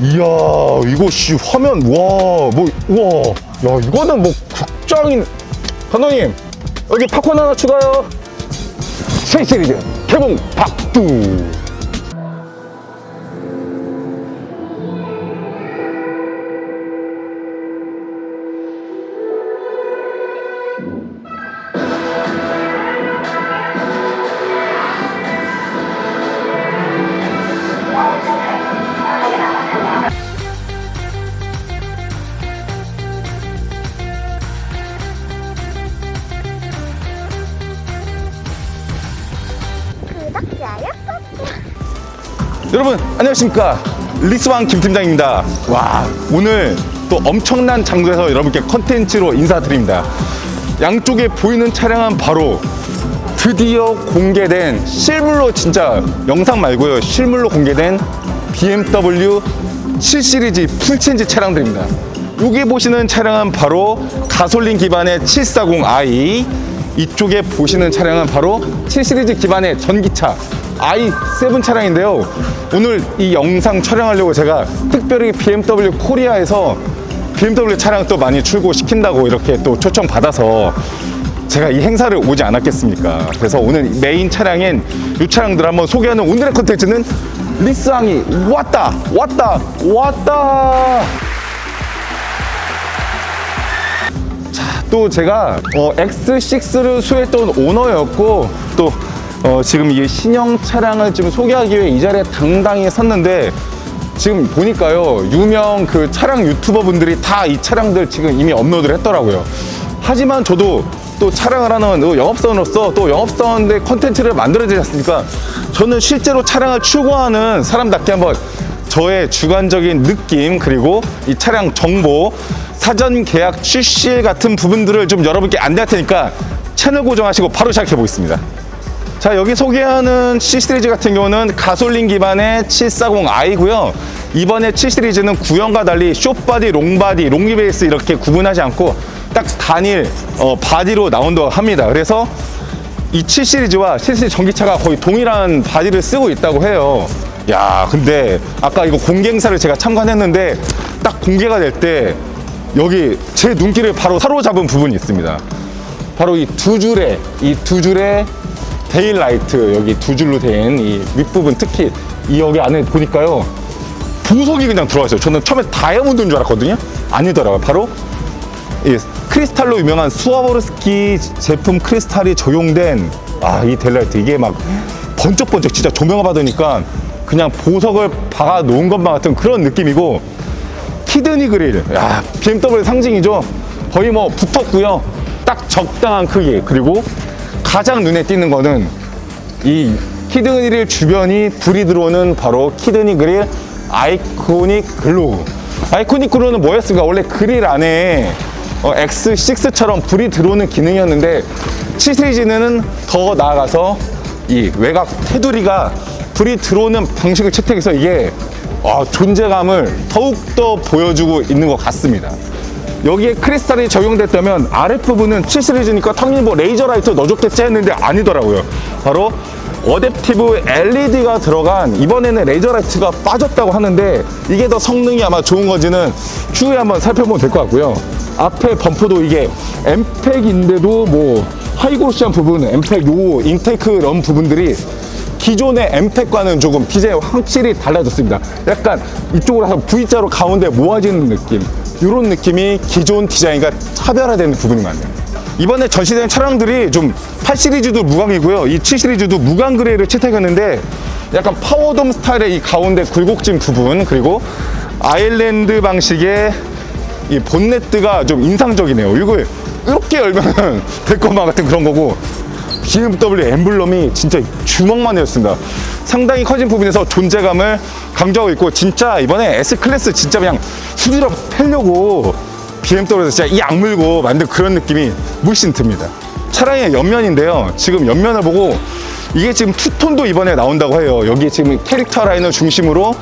이야 이거 씨 화면 와뭐 우와. 야 이거는 뭐 국장인 감독님 여기 팝콘 하나 추가요. 새 시리즈 개봉 박두 여러분 안녕하십니까? 리스왕 김팀장입니다. 와 오늘 또 엄청난 장소에서 여러분께 컨텐츠로 인사드립니다. 양쪽에 보이는 차량은 바로 드디어 공개된 실물로 진짜 영상 말고요. 실물로 공개된 BMW 7 시리즈 풀체인지 차량들입니다. 여기 보시는 차량은 바로 가솔린 기반의 740i 이쪽에 보시는 차량은 바로 7 시리즈 기반의 전기차 i7 차량인데요. 오늘 이 영상 촬영하려고 제가 특별히 BMW 코리아에서 BMW 차량 또 많이 출고시킨다고 이렇게 또 초청 받아서 제가 이 행사를 오지 않았겠습니까? 그래서 오늘 메인 차량인 이 차량들 한번 소개하는 오늘의 컨텐츠는 리스왕이 왔다, 왔다, 왔다. 또 제가 어, X6를 수했던 오너였고 또 어, 지금 이 신형 차량을 좀 소개하기 위해 이 자리에 당당히 섰는데 지금 보니까요 유명 그 차량 유튜버 분들이 다 이 차량들 지금 이미 업로드를 했더라고요 하지만 저도 또 차량을 하는 또 영업사원으로서 또 영업사원의 컨텐츠를 만들어야 되지 않습니까 저는 실제로 차량을 출고하는 사람답게 한번 저의 주관적인 느낌 그리고 이 차량 정보 사전 계약 출시 같은 부분들을 좀 여러분께 안내할 테니까 채널 고정하시고 바로 시작해 보겠습니다. 자 여기 소개하는 C 시리즈 같은 경우는 가솔린 기반의 740i고요. 이번에 7 시리즈는 구형과 달리 숏바디, 롱바디, 롱리베이스 이렇게 구분하지 않고 딱 단일 어, 바디로 나온다고 합니다. 그래서 이 7 시리즈와 7 시리즈 전기차가 거의 동일한 바디를 쓰고 있다고 해요. 야, 근데 아까 이거 공개 행사를 제가 참관했는데 딱 공개가 될 때 여기 제 눈길을 바로 사로잡은 부분이 있습니다. 바로 이 두 줄의 이두 줄의 데일라이트 여기 두 줄로 된 이 윗부분 특히 이 여기 안에 보니까요 보석이 그냥 들어가 있어요. 저는 처음에 다이아몬드인 줄 알았거든요. 아니더라고요. 바로 이 크리스탈로 유명한 수와보르스키 제품 크리스탈이 적용된 아이 델라이트 이게 막 번쩍번쩍 진짜 조명을 받으니까 그냥 보석을 박아 놓은 것만 같은 그런 느낌이고 키드니 그릴 야 BMW 상징이죠 거의 뭐 붙었고요 딱 적당한 크기 그리고 가장 눈에 띄는 거는 이 키드니 그릴 주변이 불이 들어오는 바로 키드니 그릴 아이코닉 글로우 아이코닉 글로우는 뭐였을까 원래 그릴 안에 어, X6처럼 불이 들어오는 기능이었는데 7 시리즈는 더 나아가서 이 외곽 테두리가 불이 들어오는 방식을 채택해서 이게 아, 존재감을 더욱더 보여주고 있는 것 같습니다. 여기에 크리스탈이 적용됐다면 아랫부분은 7 시리즈니까 당연히 뭐 레이저 라이트 넣어줬겠지 했는데 아니더라고요. 바로 어댑티브 LED가 들어간 이번에는 레이저 라이트가 빠졌다고 하는데 이게 더 성능이 아마 좋은 건지는 추후에 한번 살펴보면 될 것 같고요. 앞에 범퍼도 이게 엠팩인데도 뭐 하이그로시한 부분, 엠팩 요 인테이크 런 부분들이 기존의 엠팩과는 조금 디자인이 확실히 달라졌습니다. 약간 이쪽으로 해서 V자로 가운데 모아지는 느낌. 이런 느낌이 기존 디자인과 차별화되는 부분인 것 같네요. 이번에 전시된 차량들이 좀 8 시리즈도 무광이고요. 이 7 시리즈도 무광 그레이를 채택했는데 약간 파워돔 스타일의 이 가운데 굴곡진 부분 그리고 아일랜드 방식의 이 본네트가 좀 인상적이네요. 이걸 이렇게 열면 될 것만 같은 그런 거고 BMW 엠블럼이 진짜 주먹만 해였습니다. 상당히 커진 부분에서 존재감을 강조하고 있고 진짜 이번에 S클래스 진짜 그냥 수지로 펴려고 BMW에서 진짜 이 악물고 만든 그런 느낌이 물씬 듭니다. 차량의 옆면인데요. 지금 옆면을 보고 이게 지금 투톤도 이번에 나온다고 해요. 여기 지금 캐릭터 라인을 중심으로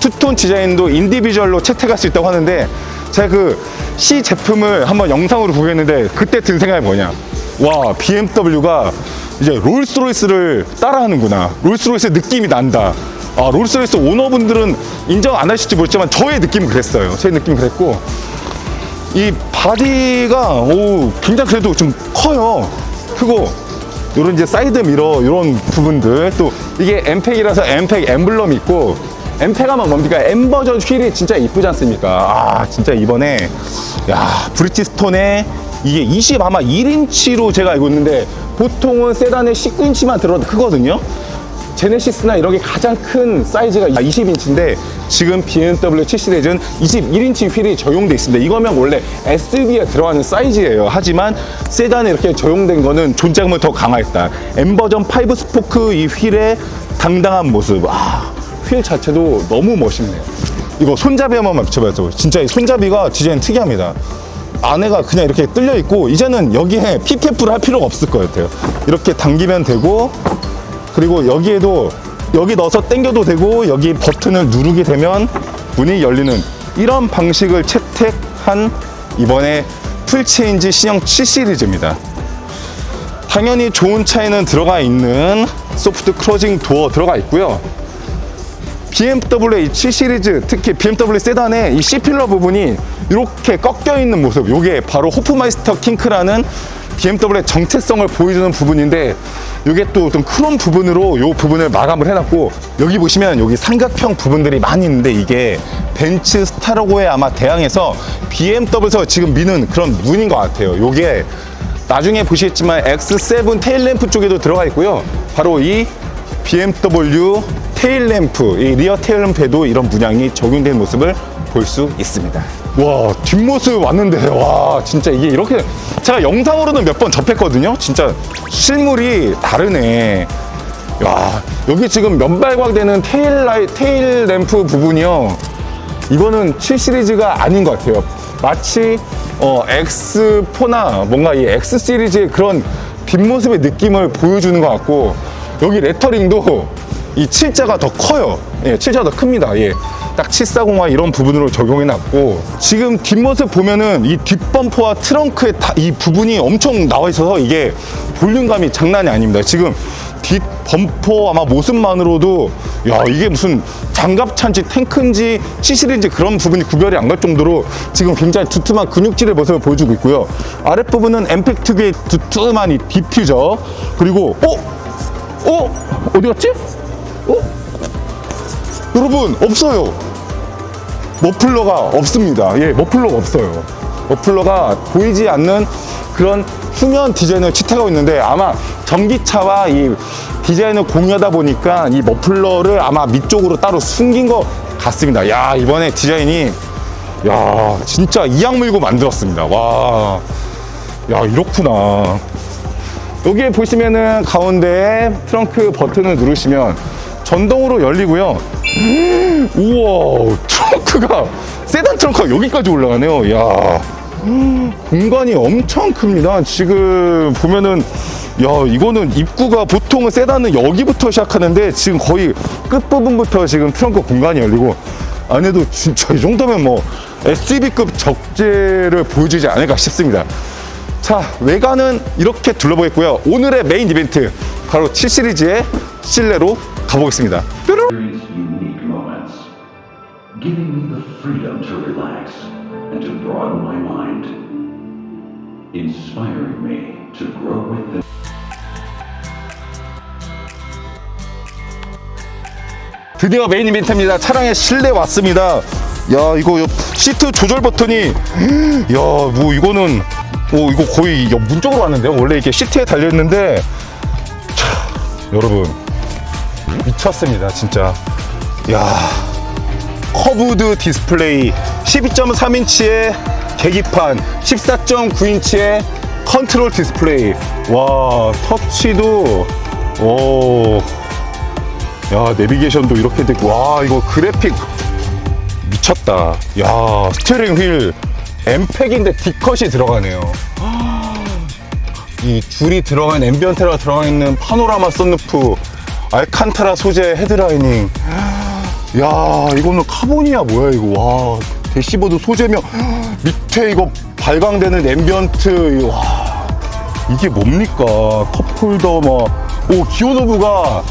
투톤 디자인도 인디비주얼로 채택할 수 있다고 하는데 제가 그 C 제품을 한번 영상으로 보겠는데 그때 든 생각이 뭐냐. 와, BMW가 이제 롤스로이스를 따라하는구나. 롤스로이스 느낌이 난다. 아, 롤스로이스 오너분들은 인정 안 하실지 모르지만 저의 느낌은 그랬어요. 제 느낌 그랬고 이 바디가 오 굉장히 그래도 좀 커요. 크고 요런 이제 사이드 미러 이런 부분들 또 이게 엠팩이라서 엠팩 엠블럼 있고 엠팩 하면 뭡니까 M 버전 휠이 진짜 이쁘지 않습니까? 아 진짜 이번에 야 브리티스톤에 이게 20 아마 1인치로 제가 알고 있는데 보통은 세단에 19인치만 들어도 크거든요. 제네시스나 이런 게 가장 큰 사이즈가 20인치인데 지금 BMW 7 시리즈는 21인치 휠이 적용돼 있습니다. 이거면 원래 SUV에 들어가는 사이즈예요. 하지만 세단에 이렇게 적용된 거는 존재감을 더 강화했다. M 버전 5 스포크 이 휠의 당당한 모습. 아, 휠 자체도 너무 멋있네요. 이거 손잡이 한번 맞춰봐요. 진짜 이 손잡이가 디자인 특이합니다. 안에가 그냥 이렇게 뚫려 있고 이제는 여기에 PPF를 할 필요가 없을 것 같아요. 이렇게 당기면 되고 그리고 여기에도 여기 넣어서 당겨도 되고 여기 버튼을 누르게 되면 문이 열리는 이런 방식을 채택한 이번에 풀체인지 신형 7 시리즈입니다. 당연히 좋은 차에는 들어가 있는 소프트 크로징 도어 들어가 있고요. BMW 7 시리즈 특히 BMW 세단의 이 C필러 부분이 이렇게 꺾여 있는 모습 이게 바로 호프마이스터 킹크라는 BMW의 정체성을 보여주는 부분인데 이게 또 어떤 크롬 부분으로 이 부분을 마감을 해놨고 여기 보시면 여기 삼각형 부분들이 많이 있는데 이게 벤츠 스타로고에 아마 대항해서 BMW에서 지금 미는 그런 무늬인 것 같아요. 이게 나중에 보시겠지만 X7 테일램프 쪽에도 들어가 있고요. 바로 이 BMW 테일 램프, 이 리어 테일 램프에도 이런 문양이 적용된 모습을 볼 수 있습니다. 와, 뒷모습 왔는데, 와, 진짜 이게 이렇게, 제가 영상으로는 몇 번 접했거든요? 진짜 실물이 다르네. 야, 여기 지금 면발광되는 테일 라이, 테일 램프 부분이요. 이거는 7 시리즈가 아닌 것 같아요. 마치 어, X4나 뭔가 이 X 시리즈의 그런 뒷모습의 느낌을 보여주는 것 같고 여기 레터링도 이 7자가 더 커요. 예, 7자가 더 큽니다. 예. 딱 740화 이런 부분으로 적용해 놨고 지금 뒷모습 보면은 이 뒷범퍼와 트렁크의 다- 이 부분이 엄청 나와 있어서 이게 볼륨감이 장난이 아닙니다. 지금 뒷 범퍼 아마 모습만으로도 야 이게 무슨 장갑차인지 탱크인지 치실인지 그런 부분이 구별이 안 갈 정도로 지금 굉장히 두툼한 근육질의 모습을 보여주고 있고요 아랫부분은 엠팩 특유의 두툼한 이 디퓨저 그리고 어? 어? 어디 갔지? 어? 여러분 없어요 머플러가 없습니다. 예, 머플러가 없어요. 머플러가 보이지 않는 그런 후면 디자인을 채택하고 있는데 아마 전기차와 이 디자인을 공유하다 보니까 이 머플러를 아마 밑쪽으로 따로 숨긴 것 같습니다. 야, 이번에 디자인이 야, 진짜 이악 물고 만들었습니다. 와. 야, 이렇구나. 여기에 보시면은 가운데 트렁크 버튼을 누르시면 전동으로 열리고요. 우와, 트렁크가, 세단 트렁크가 여기까지 올라가네요. 이야. 공간이 엄청 큽니다. 지금 보면은, 야, 이거는 입구가 보통은 세단은 여기부터 시작하는데 지금 거의 끝부분부터 지금 트렁크 공간이 열리고 안에도 진짜 이 정도면 뭐 SUV급 적재를 보여주지 않을까 싶습니다. 자, 외관은 이렇게 둘러보겠고요. 오늘의 메인 이벤트, 바로 7 시리즈의 실내로 가보겠습니다. 뾰로롱. experience unique moments, giving me the freedom to relax and to broaden my mind, inspiring me to grow with them. 드디어 메인 이벤트입니다. 차량의 실내 왔습니다. 야, 이거 요 시트 조절 버튼이, 야, 뭐 이거는, 오, 이거 거의 야, 문 쪽으로 왔는데요. 원래 이게 시트에 달려 있는데, 차, 여러분, 미쳤습니다, 진짜. 야, 커브드 디스플레이, 12.3인치의 계기판, 14.9인치의 컨트롤 디스플레이. 와, 터치도, 오, 야 내비게이션도 이렇게 되고 와 이거 그래픽 미쳤다 야 스티어링 휠 엠팩인데 D컷이 들어가네요 이 줄이 들어간 앰비언테라 들어가 있는 파노라마 썬루프 알칸타라 소재 헤드라이닝. 야 이거는 카본이야 뭐야 이거. 와 대시보드 소재면 밑에 이거 발광되는 앰비언트 와. 이게 뭡니까? 컵홀더 뭐오 기어노브가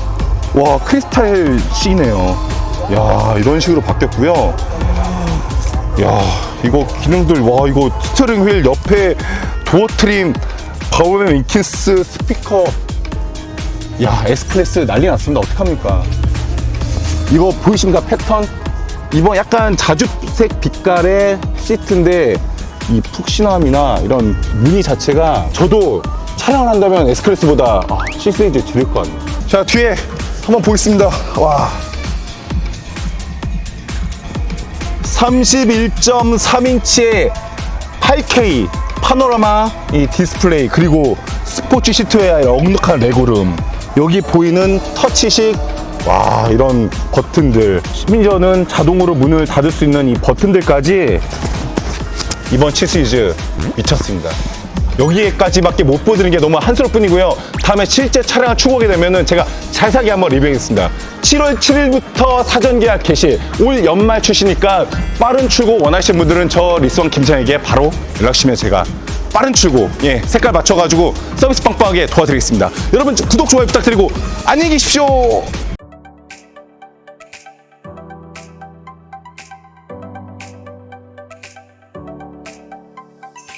와 크리스탈식이네요. 야 이런 식으로 바뀌었고요. 야 이거 기능들 와 이거 스티어링 휠 옆에 도어 트림 바우맨 윈킨스 스피커 야 S클래스 난리 났습니다. 어떡합니까? 이거 보이십니까? 패턴? 이번 약간 자주색 빛깔의 시트인데 이 푹신함이나 이런 무늬 자체가 저도 촬영을 한다면 S클래스보다 아, C 시리즈 드릴 것 같네요. 자 뒤에 한번 보겠습니다. 와. 31.3인치의 8K 파노라마 이 디스플레이 그리고 스포츠 시트웨어의 넉넉한 레고룸 여기 보이는 터치식 와 이런 버튼들 심지어는 자동으로 문을 닫을 수 있는 이 버튼들까지 이번 7 시리즈 미쳤습니다. 여기까지밖에 못 보여드리는 게 너무 한스러울 뿐이고요. 다음에 실제 차량을 추구하게 되면은 제가 잘 사게 한번 리뷰하겠습니다. 7월 7일부터 사전 계약 개시, 올 연말 출시니까 빠른 출고 원하시는 분들은 저 리스원 김창에게 바로 연락 주시면 제가 빠른 출고, 예, 색깔 맞춰가지고 서비스 빵빵하게 도와드리겠습니다. 여러분 구독, 좋아요 부탁드리고 안녕히 계십시오.